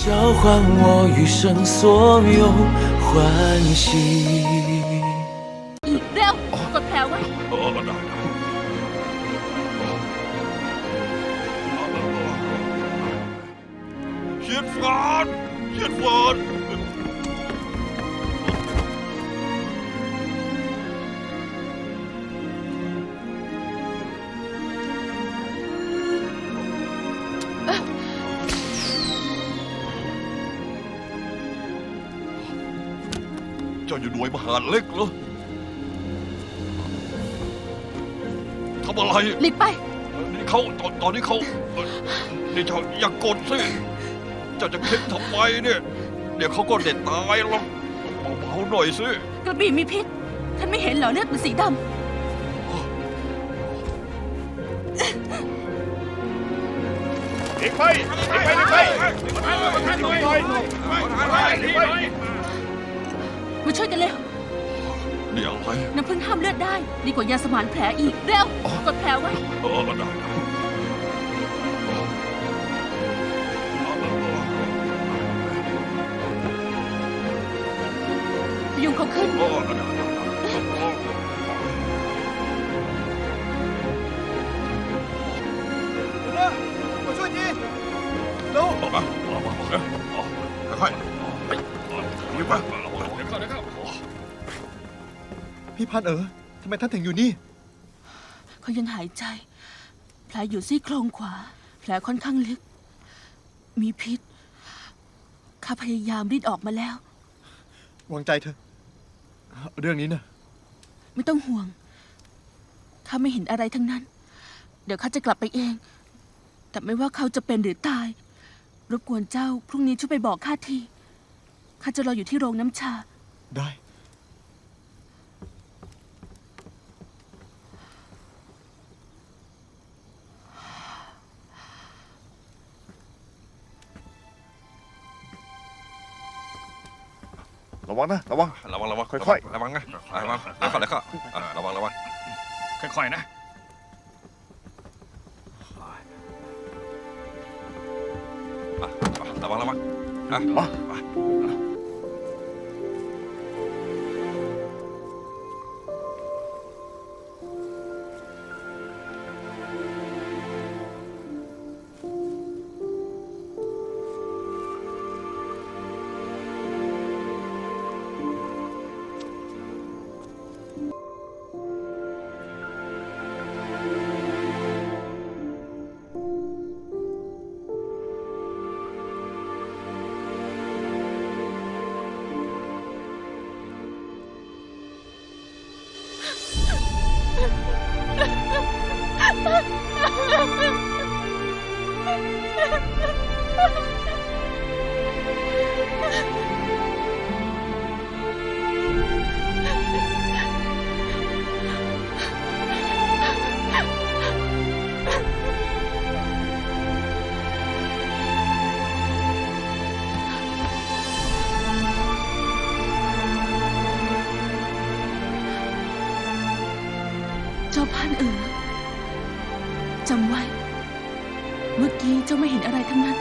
交换我余生所有欢喜。 อีกเร็ว กดแผลไว้ เอ จ้าอยู่หน่วยมหาดเล็กเหรอทำอะไรหลีกไป นี่เขาตอนตอนนี้เขาเอ่อนี่เจ้าอย่ากดสิเจ้าจะเค้นทำไมเนี่ย เดี๋ยวเขาก็เด็ดตายหรอกเบาๆหน่อยสิ กระบี่มีพิษ ท่านไม่เห็นเหรอเลือดเป็นสีดหลีกไปหลีกไปหลีกไปหลีกไปหน่อยหลีกไปำ มาช่วยกันเร็วนี่อะไรน้ำพึ่งห้ามเลือดได้ ดีกว่ายาสมานแผลอีก เร็ว กดแผลไว้ เออได้ได้พยุงเขาขึ้น เออได้มาช่วยทีเร็วเอามาเอามาเอามาค่อยๆ ไปรีบไปเดี๋ยวเข้าเดี๋ยวเข้าพี่พันเอ๋อทำไมท่านถึงอยู่นี่ เขายังหายใจ แผลอยู่ซี่โครงขวา แผลค่อนข้างลึก มีพิษ ข้าพยายามรีดออกมาแล้ว วางใจเถอะ เรื่องนี้นะไม่ต้องห่วง ข้าไม่เห็นอะไรทั้งนั้น เดี๋ยวข้าจะกลับไปเอง แต่ไม่ว่าเขาจะเป็นหรือตาย รบกวนเจ้าพรุ่งนี้ช่วยไปบอกข้าที ข้าจะรออยู่ที่โรงน้ำชา ได้ ระวังนะ ระวัง ระวังระวังค่อยๆ ระวังนะระวังแล้วก็แล้วก็อะระวังระวังค่อยๆนะ อะระวังระวังอะมา เจ้าพันเอ๋อจำไว้ เมื่อกี้เจ้าไม่เห็นอะไรทั้งนั้น